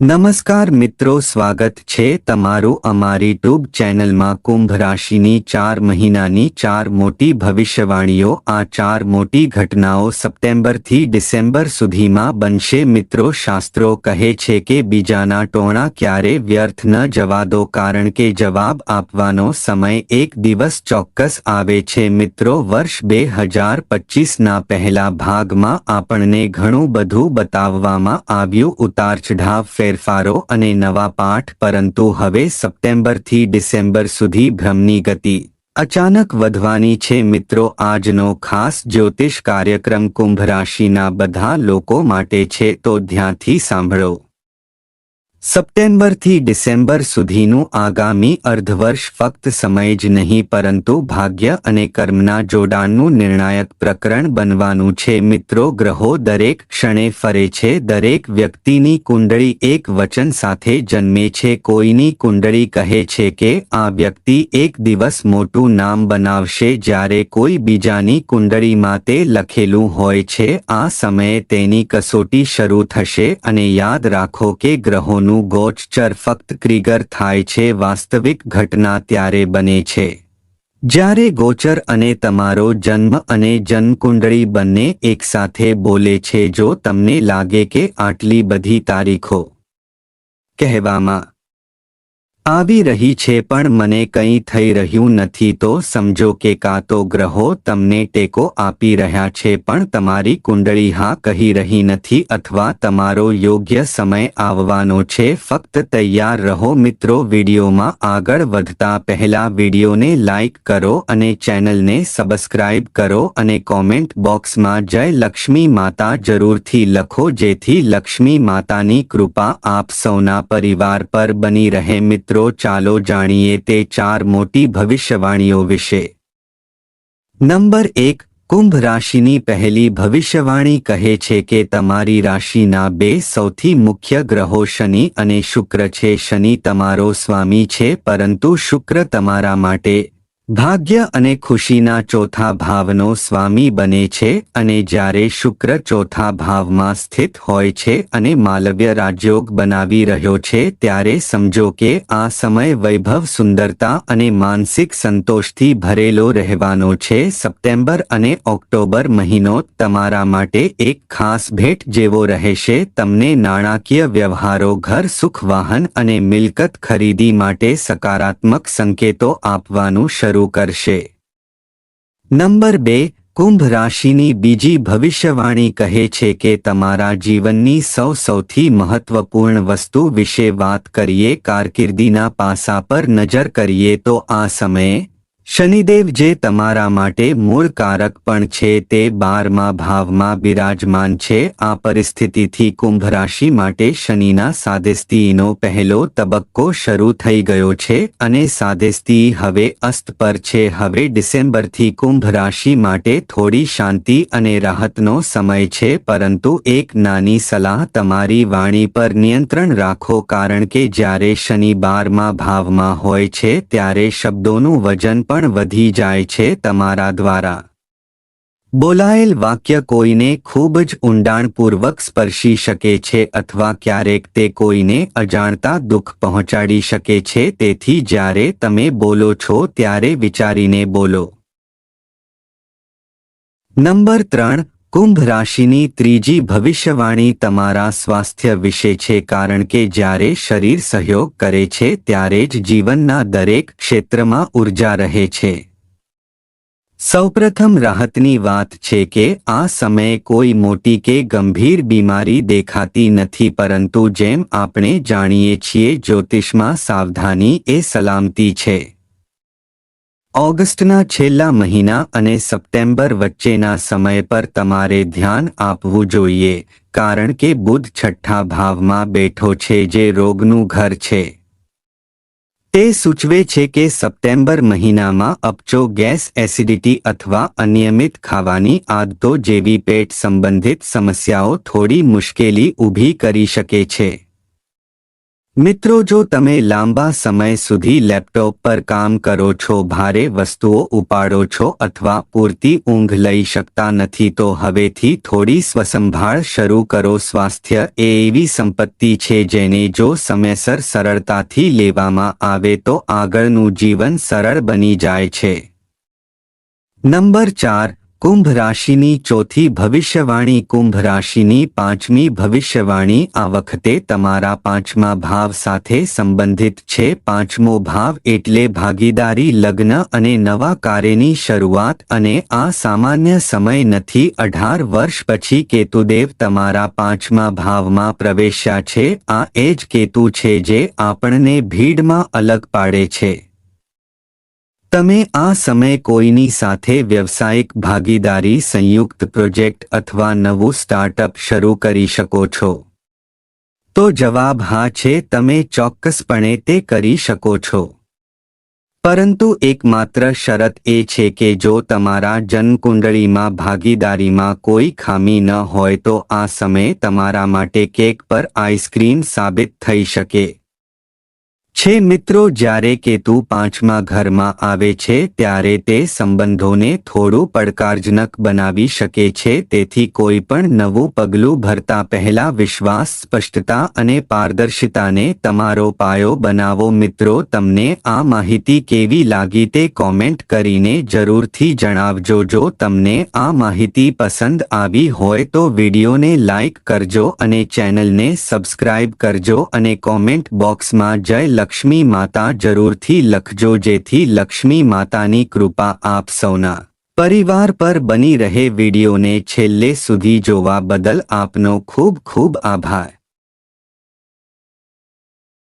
નમસ્કાર મિત્રો, સ્વાગત છે તમારું અમારી ટ્યુબ ચેનલમાં કુંભ રાશિની ચાર મહિનાની ચાર મોટી ભવિષ્યવાણીઓ. આ ચાર મોટી ઘટનાઓ સપ્ટેમ્બરથી ડિસેમ્બર સુધીમાં બનશે. મિત્રો, શાસ્ત્રો કહે છે કે બીજાના ટોણા ક્યારે વ્યર્થ ન જવા દો કારણ કે જવાબ આપવાનો સમય એક દિવસ ચોક્કસ આવે છે. મિત્રો, વર્ષ બે હજાર પચીસના પહેલા ભાગમાં આપણને ઘણું બધું બતાવવામાં આવ્યું. ઉતાર ચઢાવ ફેરફારો અને નવા પાઠ, પરંતુ હવે સપ્ટેમ્બરથી ડિસેમ્બર સુધી ભ્રમની ગતિ અચાનક વધવાની છે. મિત્રો, આજનો ખાસ જ્યોતિષ કાર્યક્રમ કુંભ રાશિના બધા લોકો માટે છે, તો ધ્યાનથી સાંભળો. સપ્ટેમ્બરથી ડિસેમ્બર સુધીનું આગામી અર્ધવર્ષ ફક્ત સમય જ નહીં, પરંતુ ભાગ્ય અને કર્મના જોડાણનું નિર્ણાયક પ્રકરણ બનવાનું છે. મિત્રો, ગ્રહો દરેક ક્ષણે ફરે છે. દરેક વ્યક્તિની કુંડળી એક વચન સાથે જન્મે છે. કોઈની કુંડળી કહે છે કે, આ વ્યક્તિ એક દિવસ મોટું નામ બનાવશે જ્યારે કોઈ બીજાની કુંડળીમાં તે લખેલું હોય છે. આ સમયે તેની કસોટી શરૂ થશે અને યાદ રાખો કે ગ્રહોનું ગોચર ફક્ત ક્રિગર થાય છે, વાસ્તવિક ઘટના ત્યારે બને છે. જ્યારે ગોચર અને તમારો જન્મ અને જન્મકુંડળી બંને એકસાથે બોલે છે, જો તમને લાગે કે આટલી બધી તારીખો કહેવામાં આવી રહી છે પણ મને કંઈ થઈ રહ્યું નથી તો સમજો કે કાં તો ગ્રહો તમને ટેકો આપી રહ્યા છે પણ તમારી કુંડળી હા કહી રહી નથી અથવા તમારો યોગ્ય સમય આવવાનો છે. ફક્ત તૈયાર રહો મિત્રો વિડીયોમાં આગળ વધતા પહેલા વિડીયોને લાઇક કરો અને ચેનલને સબસ્ક્રાઇબ કરો અને કોમેન્ટ બોક્સમાં જય લક્ષ્મી માતા જરૂરથી લખો જેથી લક્ષ્મી માતાની કૃપા આપ સૌના પરિવાર પર બની રહે મિત્રો. મિત્રો ચાલો જાણીએ તે ચાર મોટી ભવિષ્યવાણીઓ વિશે. નંબર એક, કુંભ રાશિની પહેલી ભવિષ્યવાણી કહે છે કે તમારી રાશિના બે સૌથી મુખ્ય ગ્રહો શનિ અને શુક્ર છે. શનિ તમારો સ્વામી છે, પરંતુ શુક્ર તમારા માટે ભાગ્ય અને ખુશીના ચોથા ભાવનો સ્વામી બને છે અને જ્યારે શુક્ર ચોથા ભાવમાં સ્થિત હોય છે અને માલવ્ય રાજયોગ બનાવી રહ્યો છે ત્યારે સમજો કે આ સમય વૈભવ સુંદરતા અને માનસિક સંતોષથી ભરેલો રહેવાનો છે. સપ્ટેમ્બર અને ઓક્ટોબર મહિનો તમારા માટે એક ખાસ ભેટ જેવો રહેશે. તમને નાણાકીય વ્યવહારો, ઘર, સુખ, વાહન અને મિલકત ખરીદી માટે સકારાત્મક સંકેતો આપવાનું શરૂ શરૂ કરશે. નંબર બે, કુંભ રાશિની બીજી ભવિષ્યવાણી કહે છે કે તમારા જીવનની સૌ સૌથી મહત્વપૂર્ણ વસ્તુ વિશે વાત કરીએ, કારકિર્દીના પાસા પર નજર કરીએ તો આ સમયે શનિદેવ જે તમારા માટે મૂળ કારક પણ છે તે બારમા ભાવમાં બિરાજમાન છે. આ પરિસ્થિતિથી કુંભ રાશિ માટે શનિના સાદેસ્તીનો પહેલો તબક્કો શરૂ થઈ ગયો છે અને સાદેસ્તી હવે અસ્ત પર છે. હવે ડિસેમ્બરથી કુંભ રાશિ માટે થોડી શાંતિ અને રાહતનો સમય છે, પરંતુ એક નાની સલાહ તમારી વાણી પર નિયંત્રણ રાખો, કારણ કે જ્યારે શનિ બારમા ભાવમાં હોય છે, ત્યારે શબ્દોનું વજન પણ પણ વધી જાય છે તમારા દ્વારા. બોલાયેલ વાક્ય કોઈને ખૂબ જ ઊંડાણપૂર્વક સ્પર્શી શકે છે અથવા ક્યારેક તે કોઈને અજાણતા દુઃખ પહોંચાડી શકે છે, તેથી જ્યારે તમે બોલો છો ત્યારે વિચારીને બોલો. નંબર ત્રણ કુંભ રાશિની ત્રીજી ભવિષ્યવાણી તમારા સ્વાસ્થ્ય વિશે છે કારણ કે જ્યારે શરીર સહયોગ કરે છે ત્યારે જ જીવનના દરેક ક્ષેત્રમાં ઊર્જા રહે છે. સૌપ્રથમ રાહતની વાત છે કે આ સમયે કોઈ મોટી કે ગંભીર બીમારી દેખાતી નથી પરંતુ જેમ આપણે જાણીએ છીએ જ્યોતિષમાં સાવધાની એ સલામતી છે. ઓગસ્ટના છેલ્લા મહિના અને સપ્ટેમ્બર વચ્ચેના સમય પર તમારે ધ્યાન આપવું જોઈએ, કારણ કે બુધ છઠ્ઠા ભાવમાં બેઠો છે જે રોગનું ઘર છે. તે સૂચવે છે કે સપ્ટેમ્બર મહિનામાં અપચો ગેસ એસિડિટી અથવા અનિયમિત ખાવાની આદતો જેવી પેટ સંબંધિત સમસ્યાઓ થોડી મુશ્કેલી ઊભી કરી શકે છે. મિત્રો, જો તમે લાંબા સમય સુધી લેપટોપ પર કામ કરો છો, ભારે વસ્તુઓ ઉપાડો છો અથવા પૂરતી ઊંઘ લઈ શકતા નથી, તો હવેથી થોડી સ્વસંભાળ શરૂ કરો. સ્વાસ્થ્ય એ એવી સંપત્તિ છે જેને જો સમયસર સરળતાથી લેવામાં આવે, તો આગળનું જીવન સરળ બની જાય છે. નંબર ચાર કુંભ રાશિની ચોથી ભવિષ્યવાણી કુંભ રાશિની પાંચમી ભવિષ્યવાણી આ વખતે તમારા પાંચમા ભાવ સાથે સંબંધિત છે. પાંચમો ભાવ એટલે ભાગીદારી, લગ્ન અને નવા કાર્યની શરૂઆત અને આ સામાન્ય સમય નથી. અઢાર વર્ષ પછી કેતુદેવ તમારા પાંચમા ભાવમાં પ્રવેશ્યા છે. આ એ જ કેતુ છે જે આપણને ભીડમાં અલગ પાડે છે. તમે આ સમય કોઈની સાથે વ્યવસાયિક ભાગીદારી, સંયુક્ત પ્રોજેક્ટ અથવા નવું સ્ટાર્ટઅપ શરૂ કરી શકો છો? તો જવાબ હા છે, તમે ચોક્કસપણે તે કરી શકો છો. પરંતુ એકમાત્ર શરત એ છે કે જો તમારા જન્મકુંડળીમાં ભાગીદારીમાં કોઈ ખામી ન હોય તો આ સમય તમારા માટે કેક પર આઈસ્ક્રીમ સાબિત થઈ શકે. છે મિત્રો, જ્યારે કેતુ પાંચમા ઘરમાં આવે છે, ત્યારે તે સંબંધોને થોડું પડકારજનક બનાવી શકે છે, તેથી કોઈ પણ નવું પગલું ભરતા પહેલા વિશ્વાસ, સ્પષ્ટતા અને પારદર્શિતાને તમારો પાયો બનાવો. મિત્રો, તમને આ માહિતી કેવી લાગી તે કોમેન્ટ કરીને જરૂરથી જણાવજો. જો તમને આ માહિતી પસંદ આવી હોય તો વિડીયોને લાઇક કરજો અને ચેનલને સબસ્ક્રાઇબ કરજો અને કોમેન્ટ બોક્સમાં જય લક્ષ્મી માતા જરૂરથી લખજો જેથી લક્ષ્મી માતાની કૃપા આપ સૌના પરિવાર પર બની રહે. વિડીયોને છેલ્લે સુધી જોવા બદલ આપનો ખૂબ ખૂબ આભાર.